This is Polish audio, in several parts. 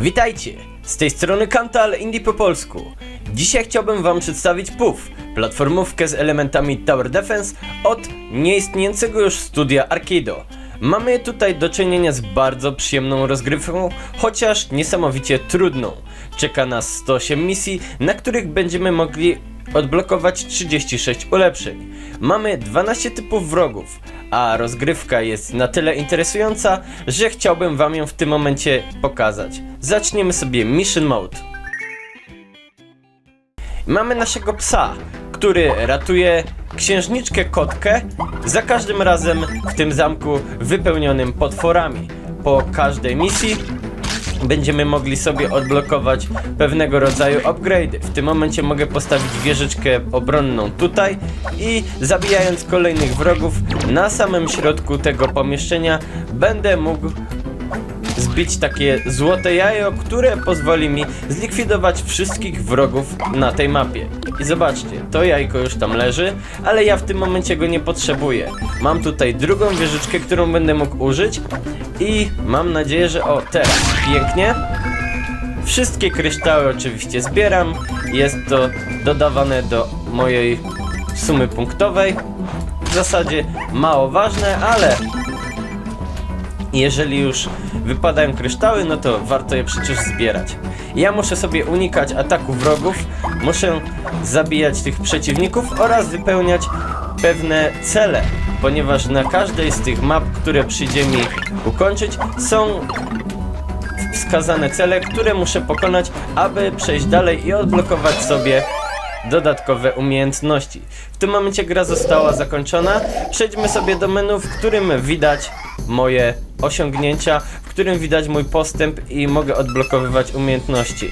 Witajcie! Z tej strony Kantal Indie po polsku. Dzisiaj chciałbym wam przedstawić PUF, platformówkę z elementami Tower Defense od nieistniejącego już studia Arcado. Mamy tutaj do czynienia z bardzo przyjemną rozgrywką, chociaż niesamowicie trudną. Czeka nas 108 misji, na których będziemy mogli odblokować 36 ulepszeń. Mamy 12 typów wrogów, a rozgrywka jest na tyle interesująca, że chciałbym wam ją w tym momencie pokazać. Zaczniemy sobie Mission Mode. Mamy naszego psa, który ratuje księżniczkę kotkę za każdym razem w tym zamku wypełnionym potworami. Po każdej misji będziemy mogli sobie odblokować pewnego rodzaju upgrade. W tym momencie mogę postawić wieżyczkę obronną tutaj i zabijając kolejnych wrogów na samym środku tego pomieszczenia będę mógł zbić takie złote jajo, które pozwoli mi zlikwidować wszystkich wrogów na tej mapie. I zobaczcie, to jajko już tam leży, ale ja w tym momencie go nie potrzebuję. Mam tutaj drugą wieżyczkę, którą będę mógł użyć i mam nadzieję, że o, teraz, pięknie. Wszystkie kryształy oczywiście zbieram, jest to dodawane do mojej sumy punktowej. W zasadzie mało ważne, ale jeżeli już wypadają kryształy, no to warto je przecież zbierać. Ja muszę sobie unikać ataku wrogów, muszę zabijać tych przeciwników oraz wypełniać pewne cele, ponieważ na każdej z tych map, które przyjdzie mi ukończyć, są wskazane cele, które muszę pokonać, aby przejść dalej i odblokować sobie dodatkowe umiejętności. W tym momencie gra została zakończona. Przejdźmy sobie do menu, w którym widać moje osiągnięcia, którym widać mój postęp i mogę odblokowywać umiejętności.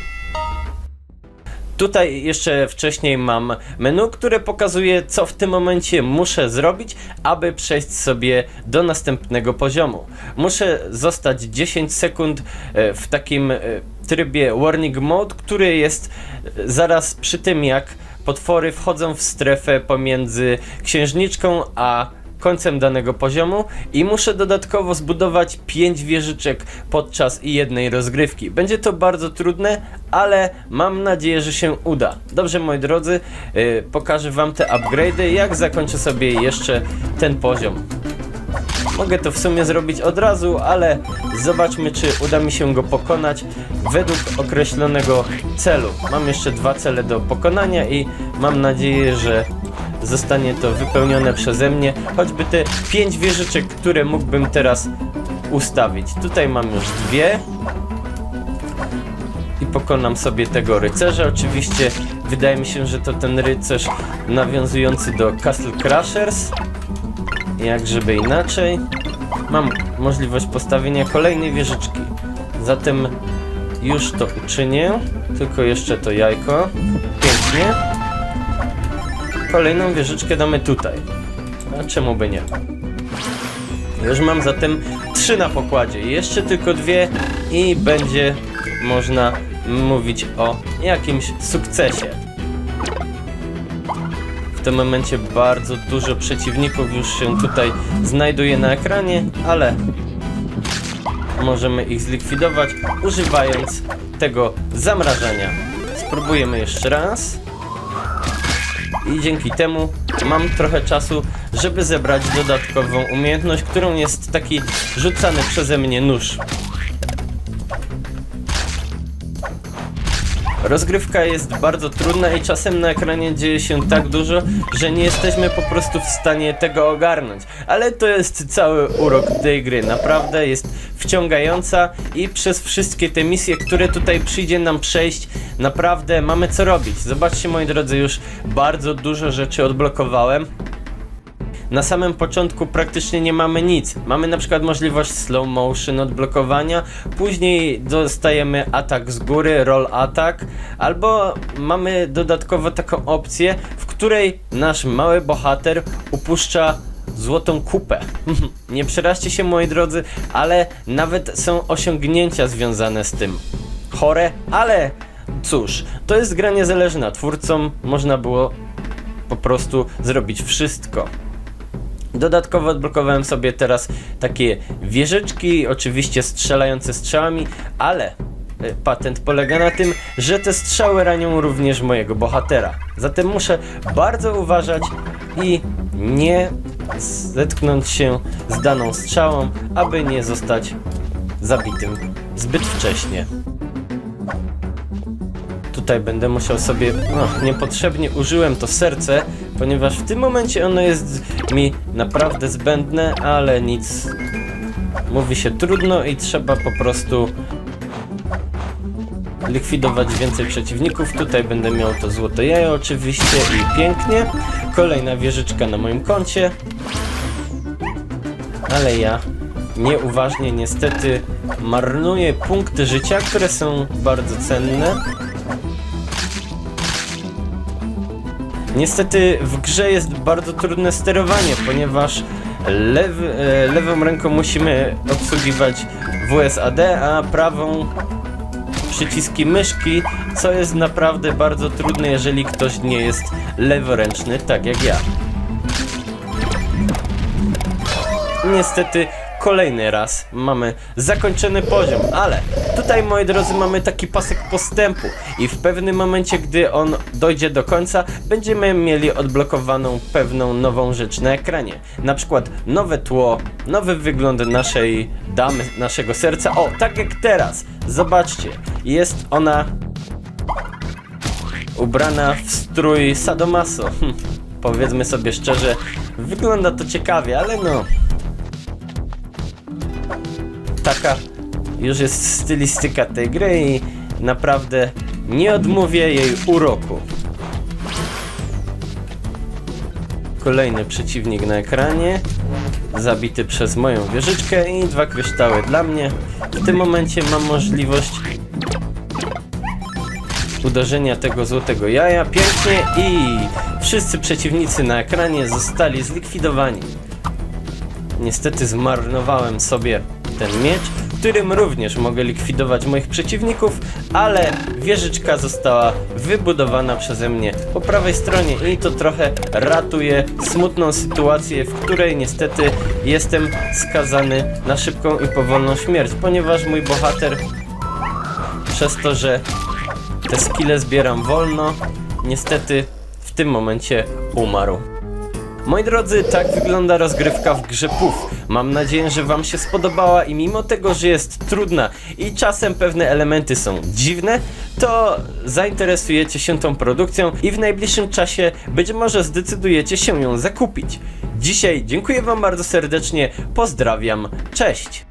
Tutaj jeszcze wcześniej mam menu, które pokazuje, co w tym momencie muszę zrobić, aby przejść sobie do następnego poziomu. Muszę zostać 10 sekund e, w takim e, trybie Warning Mode, który jest e, zaraz przy tym, jak potwory wchodzą w strefę pomiędzy księżniczką a końcem danego poziomu i muszę dodatkowo zbudować 5 wieżyczek podczas jednej rozgrywki. Będzie to bardzo trudne, ale mam nadzieję, że się uda. Dobrze moi drodzy, yy, pokażę wam te upgrade'y, jak zakończę sobie jeszcze ten poziom. Mogę to w sumie zrobić od razu, ale zobaczmy, czy uda mi się go pokonać według określonego celu. Mam jeszcze dwa cele do pokonania i mam nadzieję, że zostanie to wypełnione przeze mnie. Choćby te pięć wieżyczek, które mógłbym teraz ustawić. Tutaj mam już dwie. I pokonam sobie tego rycerza. Oczywiście wydaje mi się, że to ten rycerz nawiązujący do Castle Crashers. Jak żeby inaczej. Mam możliwość postawienia kolejnej wieżyczki. Zatem już to uczynię. Tylko jeszcze to jajko. Pięknie. Kolejną wieżyczkę damy tutaj. A czemu by nie? Już mam zatem trzy na pokładzie. Jeszcze tylko dwie i będzie można mówić o jakimś sukcesie. W tym momencie bardzo dużo przeciwników już się tutaj znajduje na ekranie, ale możemy ich zlikwidować używając tego zamrażania. Spróbujemy jeszcze raz. I dzięki temu mam trochę czasu, żeby zebrać dodatkową umiejętność, którą jest taki rzucany przeze mnie nóż. Rozgrywka jest bardzo trudna i czasem na ekranie dzieje się tak dużo, że nie jesteśmy po prostu w stanie tego ogarnąć. Ale to jest cały urok tej gry. Naprawdę jest wciągająca i przez wszystkie te misje, które tutaj przyjdzie nam przejść, naprawdę mamy co robić. Zobaczcie moi drodzy, już bardzo dużo rzeczy odblokowałem. Na samym początku praktycznie nie mamy nic. Mamy na przykład możliwość slow motion odblokowania, później dostajemy atak z góry, roll attack, albo mamy dodatkowo taką opcję, w której nasz mały bohater upuszcza złotą kupę. nie przeraźcie się moi drodzy, ale nawet są osiągnięcia związane z tym. Chore, ale cóż, to jest gra niezależna. Twórcom można było po prostu zrobić wszystko. Dodatkowo odblokowałem sobie teraz takie wieżyczki, oczywiście strzelające strzałami, ale e, patent polega na tym, że te strzały ranią również mojego bohatera. Zatem muszę bardzo uważać i nie zetknąć się z daną strzałą, aby nie zostać zabitym zbyt wcześnie. Tutaj będę musiał sobie. No, niepotrzebnie użyłem to serce, ponieważ w tym momencie ono jest mi naprawdę zbędne, ale nic. Mówi się trudno i trzeba po prostu likwidować więcej przeciwników. Tutaj będę miał to złote jajo oczywiście i pięknie. Kolejna wieżyczka na moim koncie. Ale ja nieuważnie niestety marnuję punkty życia, które są bardzo cenne. Niestety w grze jest bardzo trudne sterowanie, ponieważ lewy, e, lewą ręką musimy obsługiwać WSAD, a prawą przyciski myszki, co jest naprawdę bardzo trudne, jeżeli ktoś nie jest leworęczny, tak jak ja. Niestety kolejny raz mamy zakończony poziom, ale tutaj moi drodzy mamy taki pasek postępu i w pewnym momencie, gdy on dojdzie do końca, będziemy mieli odblokowaną pewną nową rzecz na ekranie. Na przykład nowe tło, nowy wygląd naszej damy, naszego serca. O, tak jak teraz. Zobaczcie, jest ona ubrana w strój sadomaso. Powiedzmy sobie szczerze, wygląda to ciekawie, ale no, taka już jest stylistyka tej gry i naprawdę nie odmówię jej uroku. Kolejny przeciwnik na ekranie, zabity przez moją wieżyczkę i dwa kryształy dla mnie. W tym momencie mam możliwość uderzenia tego złotego jaja pięknie i wszyscy przeciwnicy na ekranie zostali zlikwidowani. Niestety zmarnowałem sobie ten miecz, którym również mogę likwidować moich przeciwników, ale wieżyczka została wybudowana przeze mnie po prawej stronie i to trochę ratuje smutną sytuację, w której niestety jestem skazany na szybką i powolną śmierć, ponieważ mój bohater przez to, że te skille zbieram wolno, niestety w tym momencie umarł. Moi drodzy, tak wygląda rozgrywka w grze PUF. Mam nadzieję, że Wam się spodobała i mimo tego, że jest trudna i czasem pewne elementy są dziwne, to zainteresujecie się tą produkcją i w najbliższym czasie być może zdecydujecie się ją zakupić. Dzisiaj dziękuję Wam bardzo serdecznie, pozdrawiam, cześć!